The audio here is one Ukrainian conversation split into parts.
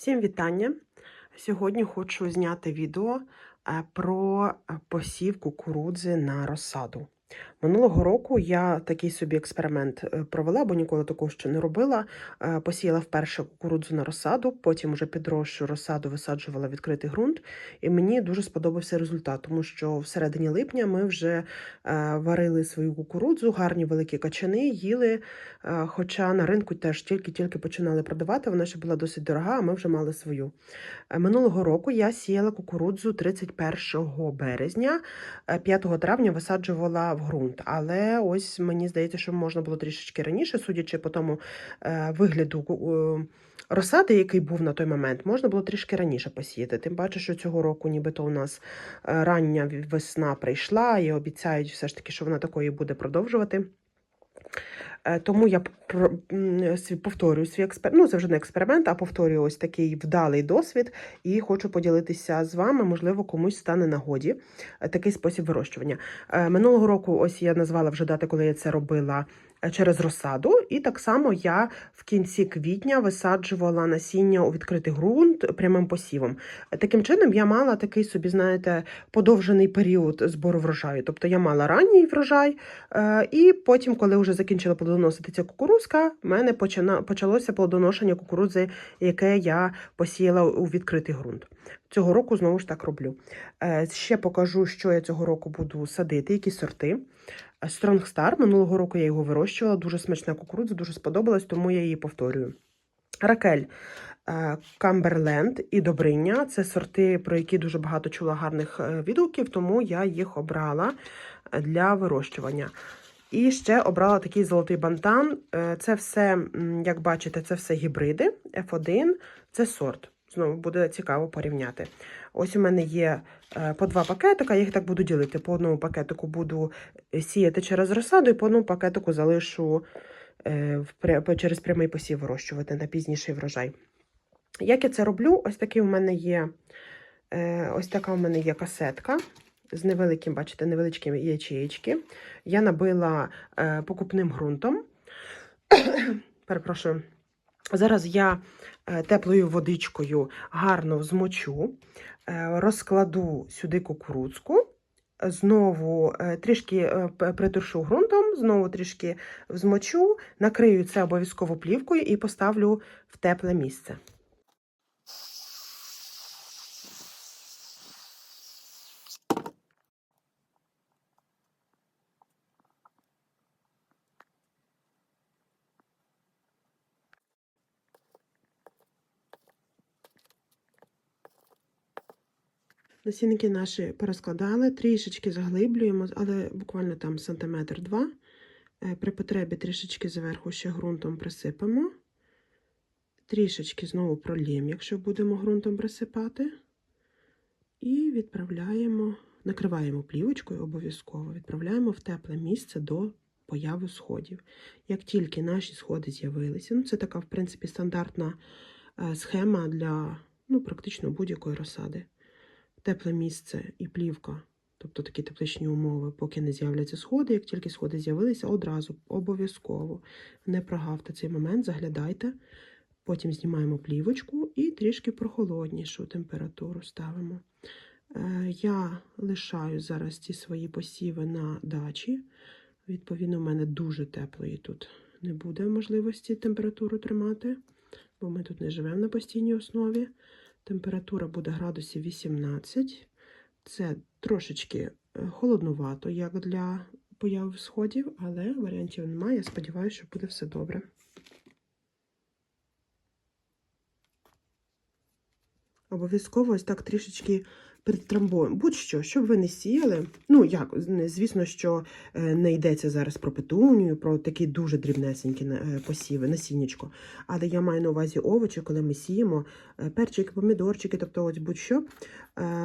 Всім вітання! Сьогодні хочу зняти відео е, про посів кукурудзи на розсаду. Минулого року я такий собі експеримент е, провела, бо ніколи такого ще не робила. Е, Посіяла вперше кукурудзу на розсаду, потім вже підрощу розсаду висаджувала відкритий ґрунт, і мені дуже сподобався результат, тому що в середині липня ми вже е, варили свою кукурудзу, гарні великі качани, їли. Хоча на ринку теж тільки-тільки починали продавати, вона ще була досить дорога, а ми вже мали свою. Минулого року я сіяла кукурудзу 31 березня, е, 5 травня висаджувала в ґрунт. Але ось мені здається, що можна було трішечки раніше, судячи по тому е, вигляду е, розсади, який був на той момент, можна було трішки раніше посіяти. Тим паче, що цього року нібито у нас е, рання весна прийшла і обіцяють все ж таки, що вона такою буде продовжувати. Е, Тому я повторюю свій експеримент. Ну, це вже не експеримент, а повторюю ось такий вдалий досвід. І хочу поділитися з вами. Можливо, комусь стане нагоді е, такий спосіб вирощування. Е, Минулого року, ось я назвала вже дати, коли я це робила через розсаду. І так само я в кінці квітня висаджувала насіння у відкритий ґрунт прямим посівом. Таким чином, я мала такий собі, знаєте, подовжений період збору врожаю. Тобто я мала ранній врожай, е, і потім, коли вже закінчила плодоносити ця кукурузка, в мене почалося плодоношення кукурудзи, яке я посіяла у відкритий ґрунт. Цього року знову ж так роблю. Е, Ще покажу, що я цього року буду садити, які сорти. Strong Star, минулого року я його вирощувала, дуже смачна кукурудза, дуже сподобалась, тому я її повторюю. Ракель, е, Камберленд і Добриня це сорти, про які дуже багато чула гарних е, відгуків, тому я їх обрала для вирощування. І ще обрала такий золотий бантан. Е, Це все, як бачите, це все гібриди F1, це сорт. Знову буде цікаво порівняти. Ось у мене є е, по два пакетика, я їх так буду ділити. По одному пакетику буду е, сіяти через розсаду, і по одному пакетику залишу е, через прямий посів вирощувати на пізніший врожай. Як я це роблю? Ось такий у мене є, ось така у мене є касетка з невеликим, бачите, невеличкі ячеїчки. Я набила покупним ґрунтом. Перепрошую. Зараз я е, теплою водичкою гарно змочу, е, розкладу сюди кукурудзку, знову е, трішки притуршу ґрунтом, знову трішки змочу, накрию це обов'язково плівкою і поставлю в тепле місце. Насінники наші порозкладали, трішечки заглиблюємо, але буквально там сантиметр два. Е, При потребі трішечки зверху ще ґрунтом присипемо. Трішечки знову проліємо, якщо будемо ґрунтом присипати. І відправляємо, накриваємо плівочкою обов'язково, відправляємо в тепле місце до появи сходів. Як тільки наші сходи з'явилися, ну це така, в принципі, стандартна е, схема для ну, практично будь-якої розсади тепле місце і плівка, тобто такі тепличні умови, поки не з'являться сходи. Як тільки сходи з'явилися, одразу обов'язково не прогавте цей момент, заглядайте. Потім знімаємо плівочку і трішки прохолоднішу температуру ставимо. Е, Я лишаю зараз ці свої посіви на дачі. Відповідно, в мене дуже теплої тут не буде можливості температуру тримати, бо ми тут не живемо на постійній основі. Температура буде градусів 18. Це трошечки холодновато, холоднувато, як для появи сходів, але варіантів немає. Я сподіваюся, що буде все добре. Обов'язково ось так трішечки підтрамбуємо. Будь-що, щоб ви не сіяли. Ну, як, звісно, що е, не йдеться зараз про петунію, про такі дуже дрібнесенькі е, посіви, насіннячко. Але я маю на увазі овочі, коли ми сіємо е, перчики, помідорчики, тобто ось будь-що.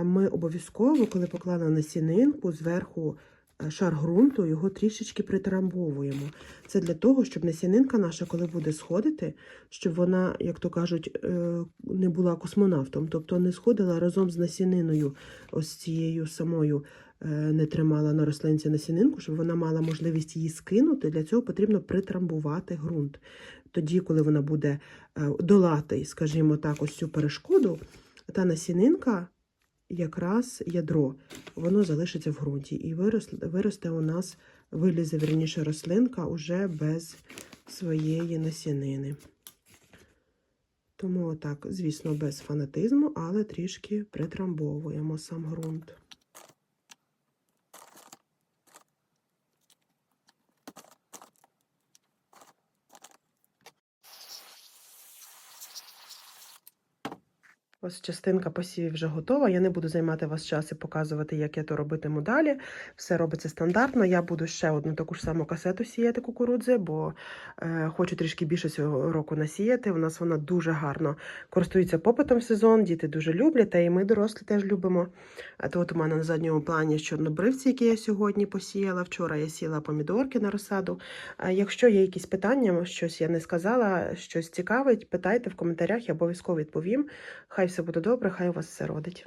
Ми обов'язково, коли поклали насінинку, зверху шар ґрунту, його трішечки притрамбовуємо. Це для того, щоб насінинка наша, коли буде сходити, щоб вона, як то кажуть, е, не була космонавтом, тобто не сходила разом з насіниною, ось цією самою е, не тримала на рослинці насінинку, щоб вона мала можливість її скинути. Для цього потрібно притрамбувати ґрунт. тоді, коли вона буде е, долати, скажімо так, ось цю перешкоду, та насінинка, якраз ядро, воно залишиться в ґрунті. І виросте, у нас, вилізе верніше рослинка уже без своєї насінини. Тому отак, звісно, без фанатизму, але трішки притрамбовуємо сам ґрунт. Ось частинка посівів вже готова. Я не буду займати вас час і показувати, як я то робитиму далі. Все робиться стандартно. Я буду ще одну таку ж саму касету сіяти кукурудзи, бо е, хочу трішки більше цього року насіяти. У нас вона дуже гарно користується попитом сезон, діти дуже люблять, та і ми дорослі теж любимо. То от у мене на задньому плані чорнобривці, які я сьогодні посіяла. Вчора я сіла помідорки на розсаду. Якщо є якісь питання, щось я не сказала, щось цікавить, питайте в коментарях, я обов'язково відповім. Хай все буде добре, хай у вас все родить.